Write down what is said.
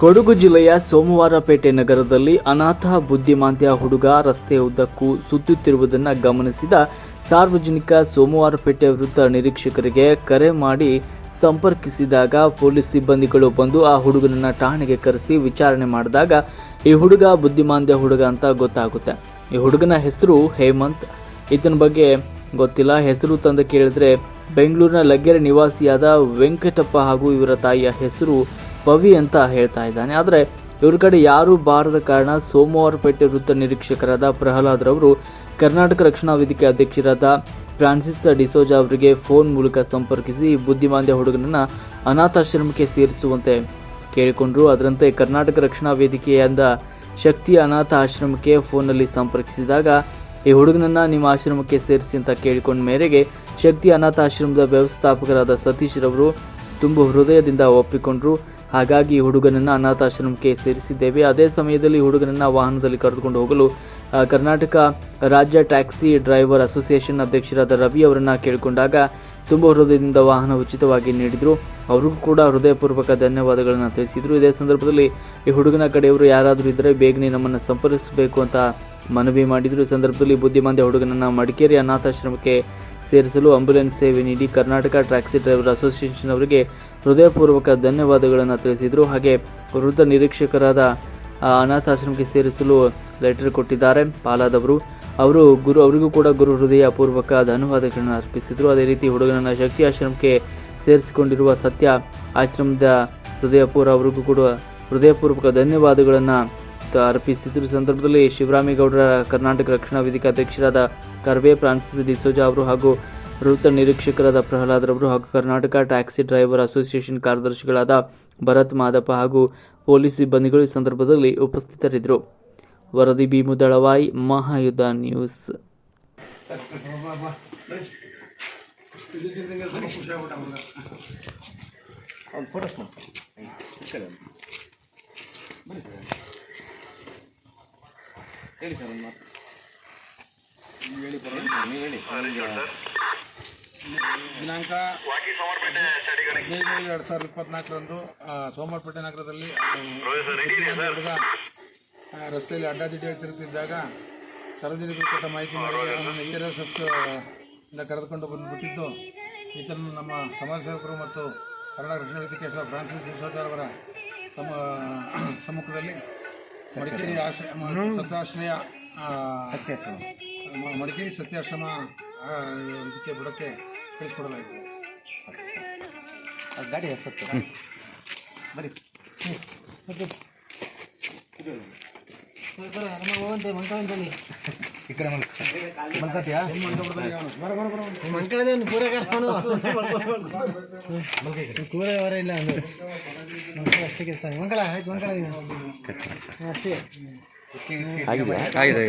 ಕೊಡಗು ಜಿಲ್ಲೆಯ ಸೋಮವಾರಪೇಟೆ ನಗರದಲ್ಲಿ ಅನಾಥ ಬುದ್ಧಿಮಾಂದ್ಯ ಹುಡುಗ ರಸ್ತೆ ಉದ್ದಕ್ಕೂ ಸುತ್ತುತ್ತಿರುವುದನ್ನು ಗಮನಿಸಿದ ಸಾರ್ವಜನಿಕ ಸೋಮವಾರಪೇಟೆ ವೃತ್ತ ನಿರೀಕ್ಷಕರಿಗೆ ಕರೆ ಮಾಡಿ ಸಂಪರ್ಕಿಸಿದಾಗ ಪೊಲೀಸ್ ಸಿಬ್ಬಂದಿಗಳು ಬಂದು ಆ ಹುಡುಗನನ್ನ ಠಾಣೆಗೆ ಕರೆಸಿ ವಿಚಾರಣೆ ಮಾಡಿದಾಗ, ಈ ಹುಡುಗ ಬುದ್ಧಿಮಾಂದ್ಯ ಹುಡುಗ ಅಂತ ಗೊತ್ತಾಗುತ್ತೆ. ಈ ಹುಡುಗನ ಹೆಸರು ಹೇಮಂತ್. ಈತನ ಬಗ್ಗೆ ಗೊತ್ತಿಲ್ಲ. ಹೆಸರು ತಂದು ಕೇಳಿದ್ರೆ ಬೆಂಗಳೂರಿನ ಲಗ್ಗೆರೆ ನಿವಾಸಿಯಾದ ವೆಂಕಟಪ್ಪ ಹಾಗೂ ಇವರ ತಾಯಿಯ ಹೆಸರು ಪವಿ ಅಂತ ಹೇಳ್ತಾ ಇದ್ದಾನೆ. ಆದರೆ ಇವ್ರ ಕಡೆ ಯಾರೂ ಬಾರದ ಕಾರಣ ಸೋಮವಾರಪೇಟೆ ವೃತ್ತ ನಿರೀಕ್ಷಕರಾದ ಪ್ರಹ್ಲಾದ್ ರವರು ಕರ್ನಾಟಕ ರಕ್ಷಣಾ ವೇದಿಕೆ ಅಧ್ಯಕ್ಷರಾದ ಫ್ರಾನ್ಸಿಸ್ ಡಿಸೋಜಾ ಅವರಿಗೆ ಫೋನ್ ಮೂಲಕ ಸಂಪರ್ಕಿಸಿ ಬುದ್ಧಿಮಾಂದ್ಯ ಹುಡುಗನನ್ನ ಅನಾಥಾಶ್ರಮಕ್ಕೆ ಸೇರಿಸುವಂತೆ ಕೇಳಿಕೊಂಡ್ರು. ಅದರಂತೆ ಕರ್ನಾಟಕ ರಕ್ಷಣಾ ವೇದಿಕೆಯಿಂದ ಶಕ್ತಿ ಅನಾಥ ಆಶ್ರಮಕ್ಕೆ ಫೋನ್ನಲ್ಲಿ ಸಂಪರ್ಕಿಸಿದಾಗ, ಈ ಹುಡುಗನನ್ನ ನಿಮ್ಮ ಆಶ್ರಮಕ್ಕೆ ಸೇರಿಸಿ ಅಂತ ಕೇಳಿಕೊಂಡ ಮೇರೆಗೆ ಶಕ್ತಿ ಅನಾಥ ಆಶ್ರಮದ ವ್ಯವಸ್ಥಾಪಕರಾದ ಸತೀಶ್ ರವರು ತುಂಬ ಹೃದಯದಿಂದ ಒಪ್ಪಿಕೊಂಡ್ರು. ಹಾಗಾಗಿ ಹುಡುಗನನ್ನು ಅನಾಥಾಶ್ರಮಕ್ಕೆ ಸೇರಿಸಿದ್ದೇವೆ. ಅದೇ ಸಮಯದಲ್ಲಿ ಹುಡುಗನನ್ನ ವಾಹನದಲ್ಲಿ ಕರೆದುಕೊಂಡು ಹೋಗಲು ಕರ್ನಾಟಕ ರಾಜ್ಯ ಟ್ಯಾಕ್ಸಿ ಡ್ರೈವರ್ ಅಸೋಸಿಯೇಷನ್ ಅಧ್ಯಕ್ಷರಾದ ರವಿ ಅವರನ್ನು ಕೇಳಿಕೊಂಡಾಗ ತುಂಬ ಹೃದಯದಿಂದ ವಾಹನ ಉಚಿತವಾಗಿ ನೀಡಿದರು. ಅವ್ರಿಗೂ ಕೂಡ ಹೃದಯಪೂರ್ವಕ ಧನ್ಯವಾದಗಳನ್ನು ತಿಳಿಸಿದರು. ಇದೇ ಸಂದರ್ಭದಲ್ಲಿ ಈ ಹುಡುಗನ ಕಡೆಯವರು ಯಾರಾದರೂ ಇದ್ದರೆ ಬೇಗನೆ ನಮ್ಮನ್ನು ಸಂಪರ್ಕಿಸಬೇಕು ಅಂತ ಮನವಿ ಮಾಡಿದರು. ಈ ಸಂದರ್ಭದಲ್ಲಿ ಬುದ್ಧಿಮಾಂದ್ಯ ಹುಡುಗನನ್ನು ಮಡಿಕೇರಿ ಅನಾಥಾಶ್ರಮಕ್ಕೆ ಸೇರಿಸಲು ಆಂಬ್ಯುಲೆನ್ಸ್ ಸೇವೆ ನೀಡಿ ಕರ್ನಾಟಕ ಟ್ಯಾಕ್ಸಿ ಡ್ರೈವರ್ ಅಸೋಸಿಯೇಷನ್ ಅವರಿಗೆ ಹೃದಯಪೂರ್ವಕ ಧನ್ಯವಾದಗಳನ್ನು ತಿಳಿಸಿದರು. ಹಾಗೆ ವೃದ್ಧ ನಿರೀಕ್ಷಕರಾದ ಅನಾಥಾಶ್ರಮಕ್ಕೆ ಸೇರಿಸಲು ಲೆಟರ್ ಕೊಟ್ಟಿದ್ದಾರೆ ಪಾಲಾದವರು. ಅವರು ಗುರು, ಅವರಿಗೂ ಕೂಡ ಗುರು ಹೃದಯ ಪೂರ್ವಕ ಧನ್ಯವಾದಗಳನ್ನು ಅರ್ಪಿಸಿದರು. ಅದೇ ರೀತಿ ಹುಡುಗನನ್ನು ಶಕ್ತಿ ಆಶ್ರಮಕ್ಕೆ ಸೇರಿಸಿಕೊಂಡಿರುವ ಸತ್ಯ ಆಶ್ರಮದ ಹೃದಯಪೂರ್ವ ಅವರಿಗೂ ಕೂಡ ಹೃದಯಪೂರ್ವಕ ಧನ್ಯವಾದಗಳನ್ನು ಈ ಸಂದರ್ಭದಲ್ಲಿ ಶಿವರಾಮೇಗೌಡರ ಕರ್ನಾಟಕ ರಕ್ಷಣಾ ವೇದಿಕೆ ಅಧ್ಯಕ್ಷರಾದ ಕರ್ವೆ ಫ್ರಾನ್ಸಿಸ್ ಡಿಸೋಜಾ ಅವರು ಹಾಗೂ ವೃತ್ತ ನಿರೀಕ್ಷಕರಾದ ಪ್ರಹ್ಲಾದ್ ರವರು ಹಾಗೂ ಕರ್ನಾಟಕ ಟ್ಯಾಕ್ಸಿ ಡ್ರೈವರ್ ಅಸೋಸಿಯೇಷನ್ ಕಾರ್ಯದರ್ಶಿಗಳಾದ ಭರತ್ ಮಾದಪ್ಪ ಹಾಗೂ ಪೊಲೀಸ್ ಸಿಬ್ಬಂದಿಗಳು ಈ ಸಂದರ್ಭದಲ್ಲಿ ಉಪಸ್ಥಿತರಿದ್ದರು. ವರದಿ ಭೀಮು ದಳವಾಯಿ ಮಹಾಯುದ್ಧ ನ್ಯೂಸ್. ಹೇಳಿ ಸರ್ ಒಂದು ಮಾತು. ನೀವು ಹೇಳಿ ಪರವಾಗಿಲ್ಲ. ನೀವು ಹೇಳಿ. ದಿನಾಂಕ ಹದಿನೈದು ಎರಡು ಸಾವಿರದ ಇಪ್ಪತ್ನಾಲ್ಕರಂದು ಸೋಮವಾರಪೇಟೆ ನಗರದಲ್ಲಿ ಹುಡುಗ ರಸ್ತೆಯಲ್ಲಿ ಅಡ್ಡಾದಿಡ್ಡಿಯಾಗಿ ತಿರುಗುತ್ತಿದ್ದಾಗ ಸಾರ್ವಜನಿಕರು ಕೊಟ್ಟ ಮಾಹಿತಿ ಮೇಲೆ ಅವನನ್ನು ಇ ಆರ್ ಎಸ್ ಎಸ್ ಇಂದ ಕರೆದುಕೊಂಡು ಬಂದುಬಿಟ್ಟಿದ್ದು ಈತನನ್ನು ನಮ್ಮ ಸಮಾಜ ಸೇವಕರು ಮತ್ತು ಕನ್ನಡ ರಕ್ಷಣಾ ವೇದಿಕೆ ಫ್ರಾನ್ಸಿಸ್ ಡಿಸೋಜಾರ್ ಅವರ ಸಮ ಸಮ್ಮುಖದಲ್ಲಿ ಮಡಿಕೇರಿ ಆಶ್ರಮ ಸತ್ಯಾಶ್ರಯ ಸತ್ಯಾಶ್ರಮ. ಮಡಿಕೇರಿ ಸತ್ಯಾಶ್ರಮ ಅದಕ್ಕೆ ಬಿಡೋಕ್ಕೆ ಕಳಿಸ್ಕೊಡಲಾಗಿದೆ. ಗಾಡಿ ಹೆಸರು ಬರೀ ಈ ಕಡೆ ಮಲ್ಕ ಮಲ್ಕತ್ತೀಯಾ ಕೂರೆ ಅವರ ಇಲ್ಲ ಅಷ್ಟೇ ಕೆಲಸ. ಮಂಗಳ ಆಯ್ತು ಮಂಗಳ ಅಷ್ಟೇ. ಆಗಿದೆ.